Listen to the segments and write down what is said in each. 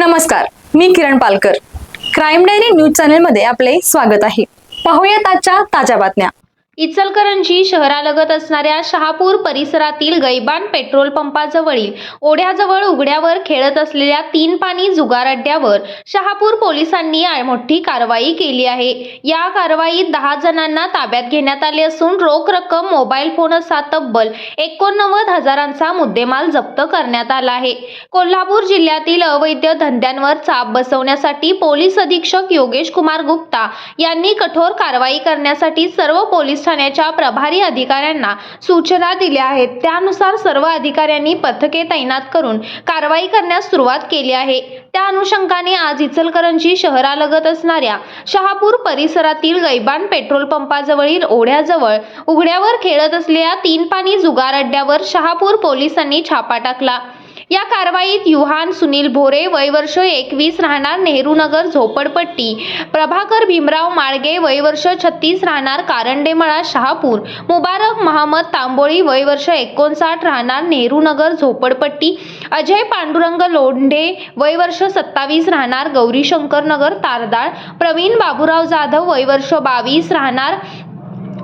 नमस्कार मी Kiran Palkar. Crime diary news चॅनलमध्ये आपले स्वागत आहे. पाहूयात आजच्या ताज्या बातम्या. इचलकरंजी शहरालगत असणाऱ्या शहापूर परिसरातील गैबान पेट्रोल पंपाजवळील ओढ्याजवळ उघड्यावर खेळत असलेल्या तीन पाणी जुगार अड्ड्यावर शहापूर पोलिसांनी मोठी कारवाई केली आहे. या कारवाईत दहा जणांना ताब्यात घेण्यात आले असून रोख रक्कम मोबाईल फोन असा तब्बल एकोणनव्वद हजारांचा मुद्देमाल जप्त करण्यात आला आहे. कोल्हापूर जिल्ह्यातील अवैध धंद्यांवर चाप बसवण्यासाठी पोलीस अधीक्षक योगेश कुमार गुप्ता यांनी कठोर कारवाई करण्यासाठी सर्व पोलीस ठाण्याच्या प्रभारी अधिकाऱ्यांना सूचना दिल्या आहेत. त्यानुसार सर्व अधिकाऱ्यांनी पथके तैनात करून कारवाई करण्यास सुरुवात केली आहे. त्या अनुषंगाने आज इचलकरंजी शहरालगत असणाऱ्या शहापूर परिसरातील गैबान पेट्रोल पंपाजवळील ओढ्याजवळ उघड्यावर खेळत असलेल्या तीन पाणी जुगार अड्ड्यावर शहापूर पोलिसांनी छापा टाकला. या कारवाईत युहान सुनील भोरे वय वर्ष एकवीस राहणार नेहरू नगर झोपडपट्टी प्रभाकर भीमराव माळगे वय वर्ष छत्तीस राहणार कारंडेमळा शहापूर मुबारक महम्मद तांबोळी वय वर्ष एकोणसाठ राहणार नेहरू नगर झोपडपट्टी अजय पांडुरंग लोंढे वय वर्ष सत्तावीस राहणार गौरीशंकर नगर तारदाळ प्रवीण बाबूराव जाधव वय वर्ष बावीस राहणार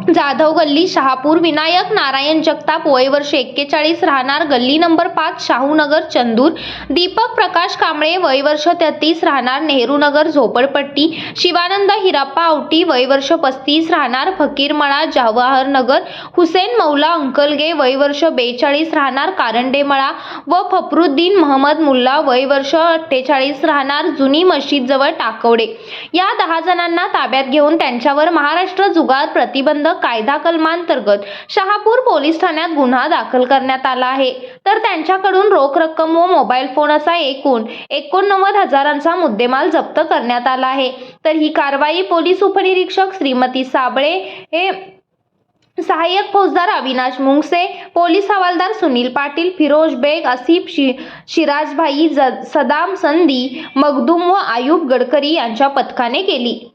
जाधव गल्ली शहापूर विनायक नारायण जगताप वय वर्ष एक्केचाळीस राहणार गल्ली नंबर पाच शाहूनगर चंदूर दीपक प्रकाश कांबळे वय वर्ष तेहतीस राहणार नेहरूनगर झोपडपट्टी शिवानंद हिराप्पा आवटी वय वर्ष पस्तीस राहणार फकीरमळा जवाहरनगर हुसेन मौला अंकलगे वय वर्ष बेचाळीस राहणार कारंडेमळा व फपरुद्दीन महमद मुल्ला वय वर्ष अठ्ठेचाळीस राहणार जुनी मशीद जवळ टाकवडे. या दहा जणांना ताब्यात घेऊन त्यांच्यावर महाराष्ट्र जुगार प्रतिबंधक कायदा कलमांतर्गत शहापूर पोलीस ठाण्यात गुन्हा दाखल करण्यात आला आहे. तर त्यांच्याकडून रोख रक्कम व मोबाईल फोन असा एकूण एकोणनव्वद हजारांचा मुद्देमाल जप्त करण्यात आला आहे. तर ही कारवाई पोलीस उपनिरीक्षक श्रीमती साबळे हे सहाय्यक फौजदार अविनाश मुंगसे पोलीस हवालदार सुनील पाटील फिरोज बेग आसिफ शि शिराजभाई ज सदाम संदी मगदूम व आयुब गडकरी यांच्या पथकाने केली.